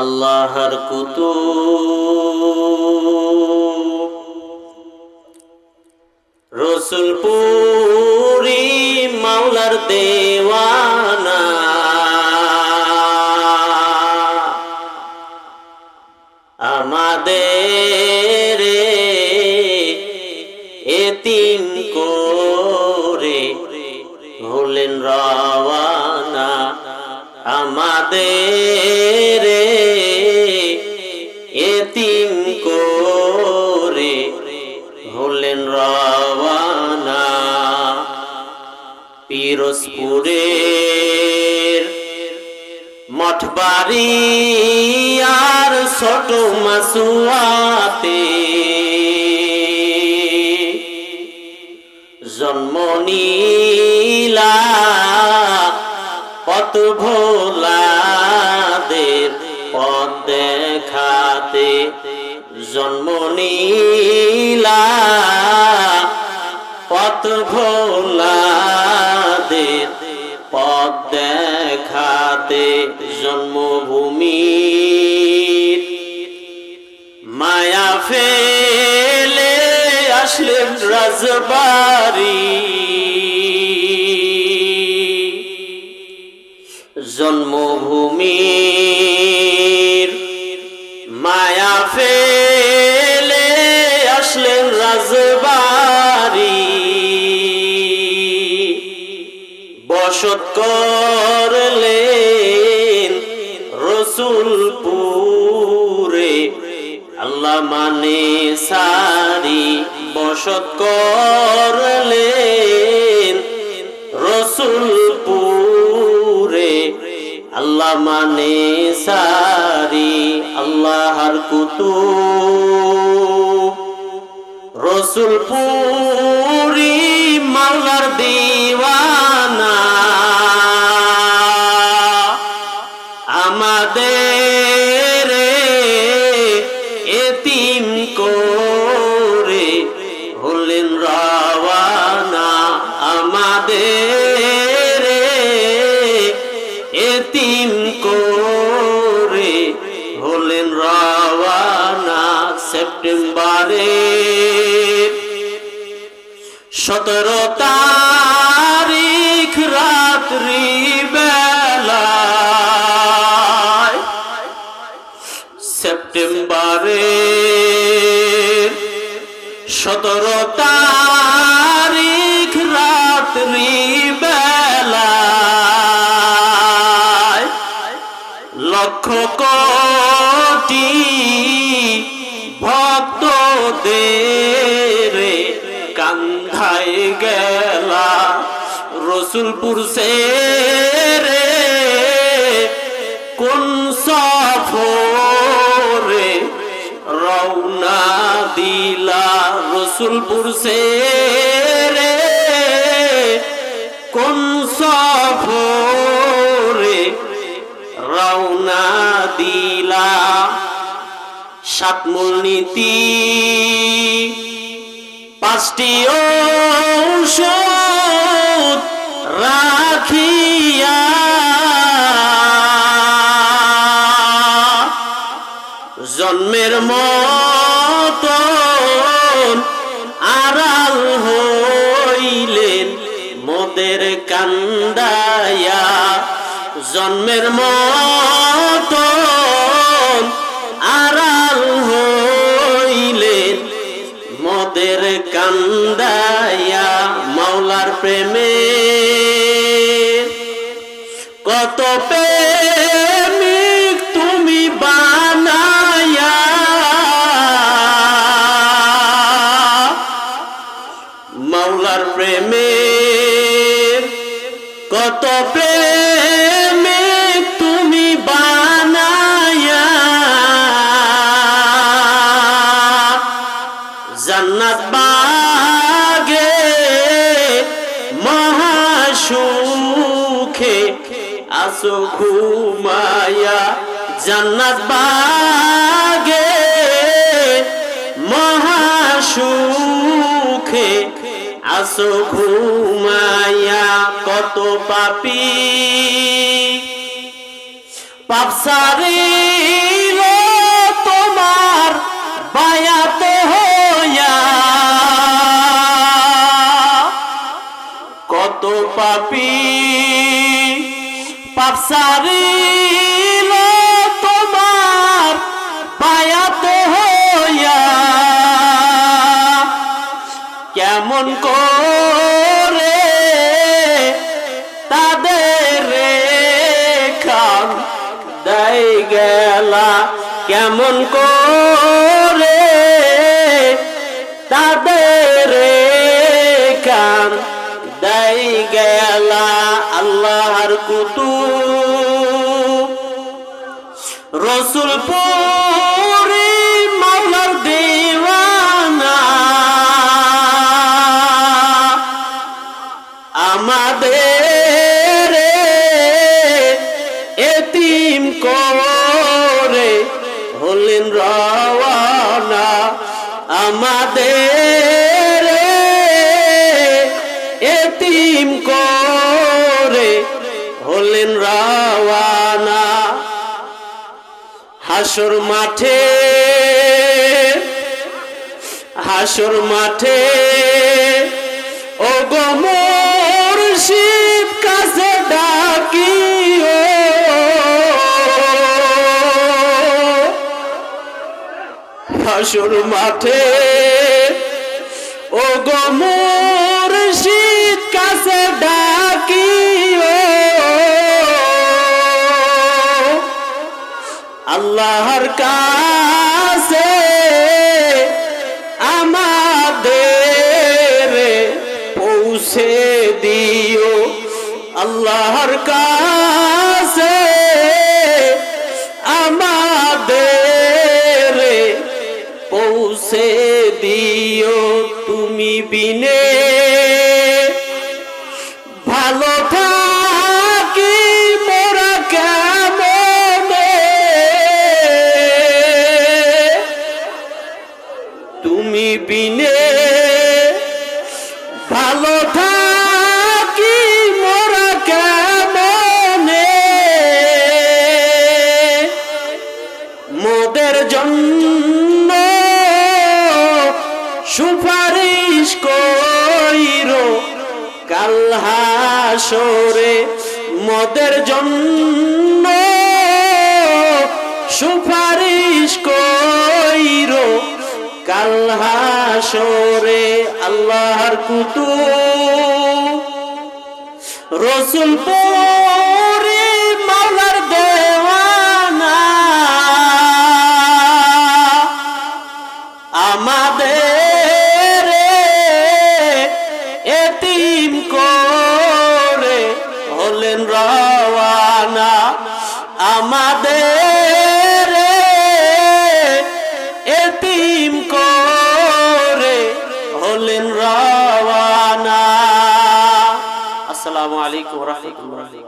আল্লাহর কুতু রসুলপুরি মাওলার দেওয়ানা। আমাদের এতিম এতিম করে হলেন রওয়ানা। পিরোজপুরের মঠ বাড়ি আর ছোট মাসুয়াতে জন্ম নীলা পথ ভোলাদের পথ দেখাতে জন্মভূমির। মায়া ফেলে আসলেন রাজবাড়ি। জন্মভূমির মায়া ফেলে আসলেন রাজবাড়ি। বসত করলেন রসুলপুরে। আল্লাহ মানে সারি। বসত করলেন রসুলপুরে। আল্লাহ মানে সারি। আল্লাহর কুতু রসুলপুরি সতেরো রসুলপুর সে রে কোন সফরে রওনা দিলা রসুলপুর সে রে কোন সফরে রওনা দিলা সাত মূলনীতি পাঁচটি ঔষধ রাখিয়া। জন্মের মতন আড়াল হইলেন মোদের কান্দায়া জন্মের মতন কত প্রেমিক তুমি বানায়া। মাওলার প্রেমে কত প্রেমিক ঘুমায়া জান্নাত বাগে মহাসুখে আসো ঘুমায়া কত পাপি। পাপসারি তোমার বায়াত হইয়া। কত পাপী কেমন করে তাদের খান দেয় গেলা কেমন করে আমাদের এতিম করে হলেন রওয়ানা। হাসর মাঠে হাসর মাঠে ও গো মুর্শিদ কাছে ডাকিও। হাসর মাঠে ও গো মুর্শিদ কাছে ডাকিও। আল্লাহর কাছে আমাদের পৌঁছে দিও। আল্লাহর কাছে হাসরে মদের জন্য সুপারিশ কইর। কাল হাসরে আল্লাহর কুতু রসুল পরে মাওলার আমাদের এতিম করে হলেন রওয়ানা। আসসালামু আলাইকুম রহমতুল্লাহ।